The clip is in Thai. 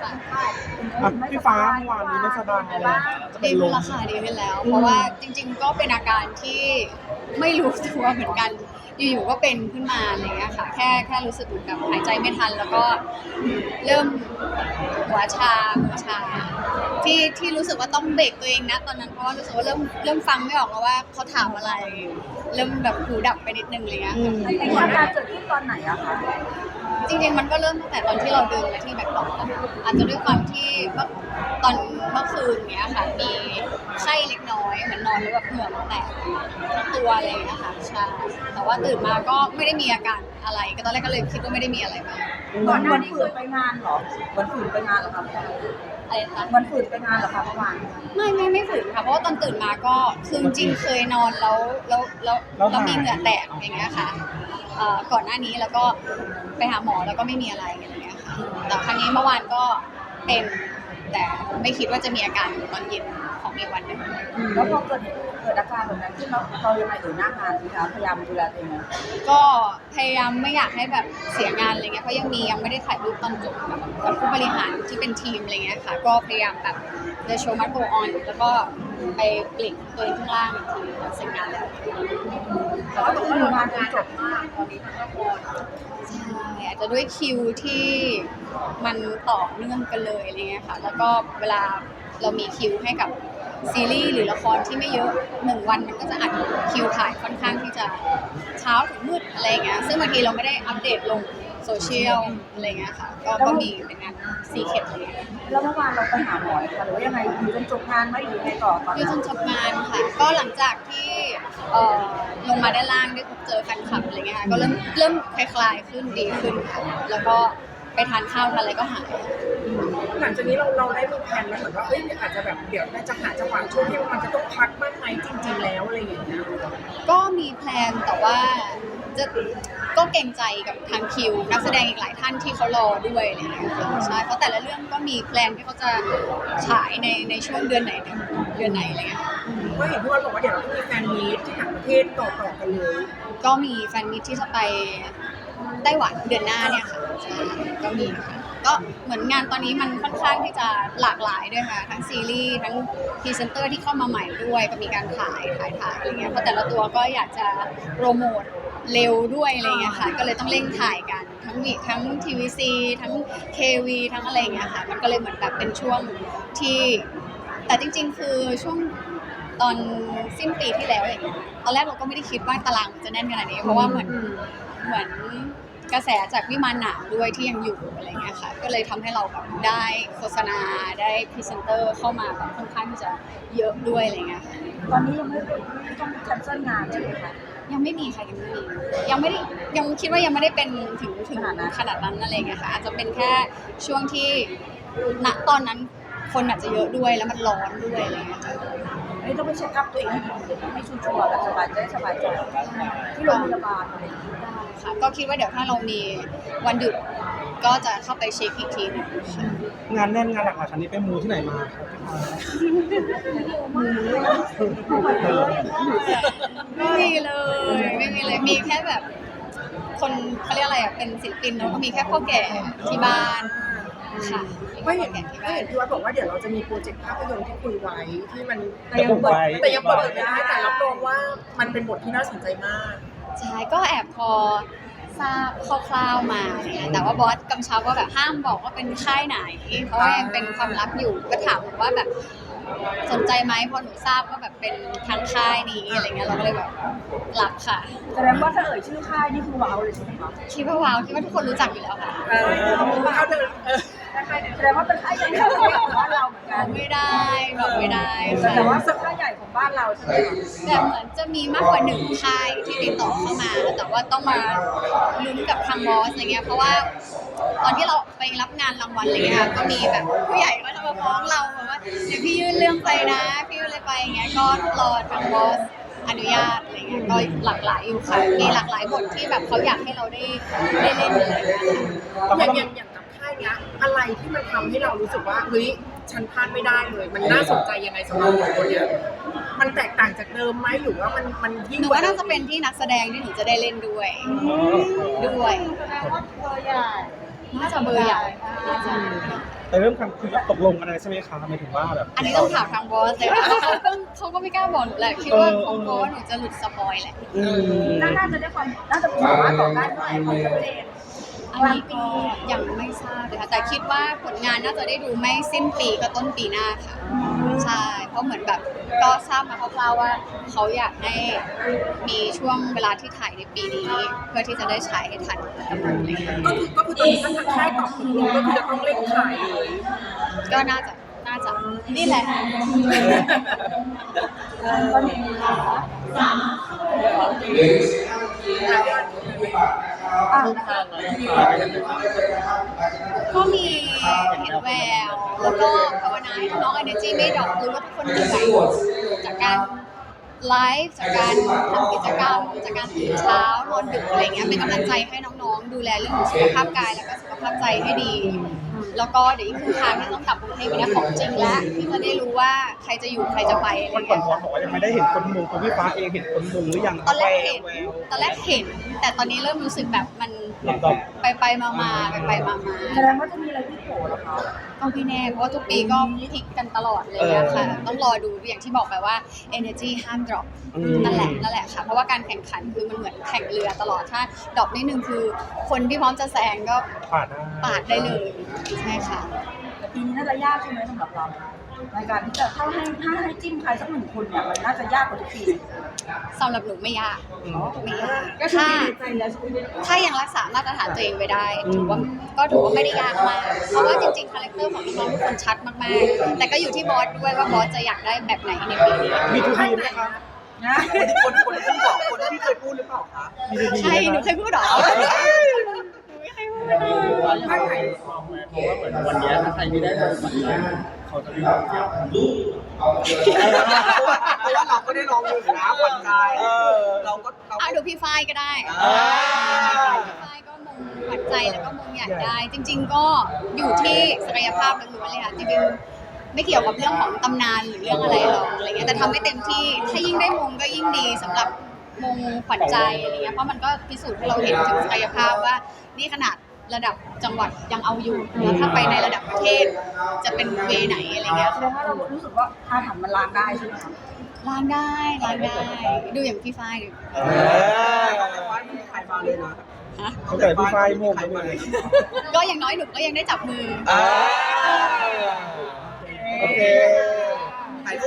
ค่ะอะพี่ฟ้าเมื่อวานนี้ไม่สบายอะไรจะเป็ดีนลขึ้นมแล้วค่ะดีขึ้นแล้ว เพราะว่าจริง ๆ ก็เป็นอาการที่ไม่รู้ตัวเหมือนกัน อยู่ๆก็เป็นขึ้นมาอะไรอย่างเงี้ยค่ะ แค่แค่รู้สึกเหมือนกับหายใจไม่ทัน แล้วก็เริ่มหัวชาหัวชา ที่ที่รู้สึกว่าต้องเบรกตัวเองนะตอนนั้นเพราะว่ารู้สึกว่าเริ่มเริ่มฟังไม่ออกแล้วว่าเขาถามอะไร เริ่มแบบหูดับไปนิดนึงอะไรเงี้ยค่ะไอ้อาการเกิดขึ้นตอนไหนอะคะ จริงๆ มันก็เริ่มตั้งแต่ตอนที่เราดึงและที่แบ็คดอปแล้วค่ะอาจจะด้วยความที่เมื่อตอนเมื่อคืนเนี้ยค่ะ มีไข้เล็กน้อยเหมือนนอนแล้วแบบเหงื่อมันแตกทั้งตัวอะไรอย่างเงี้ยค่ะใช่แต่ว่าตื่นมาก็ไม่ได้มีอาการอะไร ก็ตอนแรกก็เลยคิดว่าไม่ได้มีอะไรมาก วันวันฝืนไปงานเหรอวันฝืนไปงานเหรอคะอะไรนะคะ วันฝืนไปงานเหรอคะเมื่อวานไม่ไม่ไม่ฝืนค่ะ เพราะว่าตอนตื่นมาก็คือจริงๆเคยนอนแล้วแล้วแล้วแล้วมีเหงื่อแตกอย่างเงี้ยค่ะเอ่อก่อนหน้านี้แล้วก็ไปหาหมอแล้วก็ไม่มีอะไรอะไรเงี้ยค่ะแต่ครั้งนี้เมื่อวานก็เป็นแต่ไม่คิดว่าจะมีอาการตอนเย็น ของอีกวันหนึ่งแล้วพอเกิดเหตุเกิดอาการแบบนั้นขึ้นเราเรายังไงเอ่ยหน้างานสิคะพยายามดูแลตัวเองไหมก็พยายามไม่อยากให้แบบเสียงานอะไรเงี้ยเพราะยังมียังไม่ได้ถ่ายรูปตอนจบกับกับผู้บริหารที่เป็นทีมอะไรเงี้ยค่ะ ก็พยายามแบบ the show must go on แล้วก็ไปปลีกตัวเองข้างล่างอีกทีตอนเสร็จงานแล้ว แต่ว่าถือว่างานจนจบใช่อาจจะด้วยคิวที่มันต่อเนื่องกันเลยอะไรเงี้ยค่ะ แล้วก็เวลาเรามีคิวให้กับ ซีรีส์หรือละครที่ไม่เยอะหนึ่งวันมันก็จะอัดคิวถ่ายค่อนข้างที่จะเช้าถึงมืดอะไรเงี้ยซึ่งบางทีเราไม่ได้อัปเดตลงโซเชียลอะไรเงี้ยค่ะก็ก็มีเป็นงานซีเคทอะไรเงี้ยแล้วเมื่อวานเราไปหาหมอค่ะหรือว่ายังไงอยู่จนจบงานไหมหรือยังไงต่อตอนอยู่นั้นจนจบงานค่ะ ก็หลังจากที่เอ่อลงมาด้านล่างได้พบเจอแฟนคลับอะไรเงี้ยค่ะก็เริ่มเริ่มคลายๆขึ้นดีขึ้นค่ะแล้วก็ ไปทานข้าวทานอะไรก็หาย หลังจากนี้เราเราได้มีแผนไหมเหมือนว่าเอ้ยอาจจะแบบเดี๋ยวน่าจะหาจังหวะช่วงที่มันจะต้องพักบ้างไหมจริง ๆ แล้วอะไรอย่างเงี้ยก็มีแพลนแต่ว่าจะก็เกรงใจกับทางคิว นักแสดงอีกหลายท่านที่เขารอด้วยอะไรเงี้ยค่ะใช่เพราะแต่ละเรื่องก็มีแพลนที่เขาจะฉายในในช่วงเดือนไหนเดือนไหนอะไรเงี้ยค่ะก็เห็นพี่วันบอกว่าเดี๋ยวเราต้องมีแฟนมีตที่ต่างประเทศต่อๆกันเลย ก็มีแฟนมิตที่จะไป ไต้หวันเดือนหน้าเนี่ยค่ะใช่ก็มีค่ะก็เหมือนงานตอนนี้มันค่อนข้างที่จะหลากหลายด้วยค่ะ ทั้งซีรีส์ทั้งพรีเซนเตอร์ที่เข้ามาใหม่ด้วย ก็มีการถ่ายถ่ายถ่ายอะไรเงี้ยเพราะแต่ละตัวก็อยากจะโปรโมทเร็วด้วยอะไรเงี้ยค่ะ ก็เลยต้องเร่งถ่ายกัน ทั้งวีทั้งทีวีซีทั้งเควีทั้งอะไรเงี้ยค่ะ มันก็เลยเหมือนแบบเป็นช่วงที่ แต่จริง ๆ คือช่วง ตอนสิ้นปีที่แล้วอย่างเงี้ยตอนแรกเราก็ไม่ได้คิดว่าตารางมันจะแน่นขนาดนี้ เพราะว่าเหมือนเหมือนกระแสจากวิมานหนามด้วยที่ยังอยู่อะไรเงี้ยค่ะ ก็เลยทำให้เราแบบได้โฆษณาได้พรีเซนเตอร์เข้ามาแบบค่อนข้างที่จะเยอะด้วยอะไรเงี้ยค่ะ ตอนนี้ยังไม่ต้องแคนเซิลงานใช่ไหมคะ ยังไม่มีค่ะยังไม่มียังไม่ได้ยังคิดว่ายังไม่ได้เป็นถึงถึงขนาดนั้น ขนาดนั้นอะไรเงี้ยค่ะอาจจะเป็นแค่ช่วงที่ณตอนนั้นคนอาจจะเยอะด้วยแล้วมันร้อนด้วยอะไรเงี้ยค่ะ อันนี้ต้องไปเช็คอัพตัวเองให้ดีให้ชัวร์ๆแบบสบายใจสบายใจที่โรงพยาบาลอะไรอย่างเงี้ยได้ค่ะก็คิดว่าเดี๋ยวถ้าเรามีวันหยุดก็จะเข้าไปเช็คอีกทีหนึงค่ะงานแน่นงานหลักๆคันนี้ไปมูที่ไหนมาครับพี่ฟ้าไม่มีเลย ไม่มีเลยมีแค่แบบ คนเขาเรียกอะไรอะเป็นศิลปินเนาะก็มีแค่พ่อแก่ที่บ้าน ค่ะก็เห็นพ่อแก่ที่ก็บ้านเห็นพี่วัดบอกว่าเดี๋ยวเราจะมีโปรเจกต์ภาพยนตร์ที่คุยไว้ที่มันแต่ยังเปิดแต่ยังเปิดไม่ได้แต่รับรองว่ามันเป็นบทที่น่าสนใจมาก ใช่ก็แอบพอทราบคร่าวๆมาเนี่ยแต่ว่าบอสกำชับว่าแบบห้ามบอกว่าเป็นค่ายไหน เพราะว่ายังเป็นความลับอยู่ก็ถามว่าแบบสนใจไหมพอหนูทราบว่าแบบเป็นทางค่ายนี้อะไรเงี้ยเราก็เลยแบบรับค่ะแสดงว่าถ้าเอ่ยชื่อค่ายนี่คือว้าวเลยใช่ไหมคะคิดว่าว้าวคิดว่าทุกคนรู้จักอยู่แล้วค่ะเออเอาเดินเออ แสดงว่าเป็นค่ายใหญ่ของบ้านเราเหมือนกัน ไม่ได้บอกไม่ได้ค่ะแต่ว่าสักค่ายใหญ่ของบ้านเราใช่ไหมคะแต่เหมือนจะมีมากกว่าหนึ่งค่ายที่ติดต่อเข้ามา แต่ว่าต้องมาลุ้นกับทางบอสอะไรเงี้ยเพราะว่า ตอนที่เราไปรับงานรางวัลอะไรเงี้ยก็มีแบบผู้ใหญ่ก็จะมาฟ้องเราแบบว่าเดี๋ยวพี่ยื่นเรื่องไปนะพี่ยื่นอะไรไปอย่างเงี้ยก็รอทางบอสอนุญาตอะไรเงี้ยก็หลากหลายอยู่ค่ะมีหลากหลายบทที่แบบเขาอยากให้เราได้ได้เล่นอะไรเงี้ยค่ะอย่างอย่างอย่างกับค่าย เนี้ยอะไรที่มันทำให้เรารู้สึกว่าเฮ้ยฉันพลาดไม่ได้เลย มันน่าสนใจยังไงสำหรับบทตัวเนี้ยมันแตกต่างจากเดิมไหมหรือว่ามันมันยิ่งหนูกว่าว่าน่าจะเป็นที่นักแสดงที่หนูจะได้เล่นด้วยด้วยแสดงว่าเบอร์ใหญ่น่าจะเบอร์ใหญ่น่าจะแต่แต่เริ่มกันคือตกลงกันอะไรใช่ไหมคะหมายถึงว่าแบบอันนี้ต้องถามทางบอสเลยค่ะเขาก็เขาก็ไม่กล้าบอกหนูแหละคิดว่าเขากลัวว่าหนูจะหลุดสปอยแหละอืมน่าน่าจะได้ความน่าจะสามารถบอกได้ด้วยความชัดเจน อันนี้ก็ยังไม่ทราบเลยค่ะแต่คิดว่าผลงานน่าจะได้ดูไม่สิ้นปีก็ต้นปีหน้าค่ะใช่เพราะเหมือนแบบก็ทราบมาคร่าวๆว่าเขาอยากให้มีช่วงเวลาที่ถ่ายในปีนี้ เพื่อที่จะได้ฉายให้ทันกำหนดอะไรเงี้ยก็คือก็คือตอนนี้ถ้าทางค่ายตอบตกลงก็คือจะต้องเร่งถ่ายเลยก็น่าจะน่าจะนี่แหละตอนนี้ ก็มีเห็นแววแล้วก็ภาวนาให้น้อง energy ไม่ดรอปรู้ว่าทุกคนเหนื่อยจากการไลฟ์จากการทำกิจกรรมจากการตื่นเช้านอนดึกอะไรเงี้ยเป็นกำลังใจให้น้องๆ ดูแลเรื่องของสุขภาพกายแล้วก็สุขภาพใจให้ดี แล้วก็เดี๋ยวอีกครึ่งทางที่ต้องกลับกรุงเทพไปเนี่ยของจริงแล้วที่จะได้รู้ว่าใครจะอยู่ใครจะไปอะไรวันก่อเงี้นยพอบอกว่ายังไม่ได้เห็นคนมุงตัวพี่ฟ้าเองเห็นคนมุงหรือยังตอนแรกเห็นแววตอนแรกเห็น แต่ตอนนี้เริ่มรู้สึกแบบมันลำดับ ไปไปๆมาๆไปไปๆมาๆแสดงว่าจะมีอะไรที่โผล่เหรอคะ ก็พี่แน่เพราะว่าทุกปีก็พลิกกันตลอดเลยนะคะต้องรอดูอย่างที่บอกไปว่า energy ห้าม drop อืมนั่นแหละนั่นแหละค่ะ เพราะว่าการแข่งขันคือมันเหมือนแข่งเรือตลอดถ้าดรอปนิดนึงคือ คนที่พร้อมจะแซงก็ปาดได้ปาดได้เลยใช่ค่ะแต่ปีนี้น่าจะยากใช่ไหมสำหรับเรา ในการที่จะถ้าให้ถ้าให้จิ้มใครสักหนึ่งคนเนี่ยมันน่าจะยากกว่าทุกปีสำหรับหนูไม่ยากอืมไม่ยากก็คือถ้ามีในใจแล้วใช่ไหมถ้ายังรักษามาตรฐานตัวเองไว้ได้อืมถือว่าก็ถือว่าไม่ได้ยากมาก เพราะว่าจริงๆคาแรคเตอร์ของน้องๆทุกคนชัดมากๆ แต่ก็อยู่ที่บอสด้วยว่าบอสจะอยากได้แบบไหนในปีนี้มีทูบีไหมคะนะคนคนที่บอกคนที่เคยพูดหรือเปล่าคะมีทูบีใช่ไหมหนูคะเคยพูดเหรอหนูไม่เคยพูดเลยถ้าไหนเพราะว่าเหมือนวันเนี้ยถ้าใครไม่ได้โดนฝันใจเขาจะมีความ เสียวเพราะว่าเราก็ได้ลองอยู่นะหวั่นใจเราก็เราอะดูพี่ฝ้ายก็ได้อ่า พี่ฝ้ายก็มงขวัญใจแล้วก็มงใหญ่ได้ จริง ๆ ก็อยู่ที่ศักยภาพล้วนๆเลยค่ะจริงๆไม่เกี่ยวกับเรื่องของตำนานหรือเรื่องอะไรหรอกอะไรเงี้ยแต่ทำให้เต็มที่ถ้ายิ่งได้มงก็ยิ่งดีสำหรับมงขวัญใจอะไรเงี้ยเพราะมันก็พิสูจน์ให้เราเห็นถึงศักยภาพว่านี่ขนาด ระดับจังหวัดยังเอาอยู่แล้วถ้าไปในระดับประเทศจะเป็นเวไหนอะไรเงี้ยแสดงว่าเรารู้สึกว่าถ้าทำมันล้างได้ใช่ไหมคะล้างได้ล้างได้ดูอย่างพี่ฝ้ายดิเออว่ามีใครมาเลยนะฮะเขาแต่พี่ฟ้าโมงเลยก็อย่างน้อยหนูก็ยังได้จับมืออ่าโอเคถ่ายรูป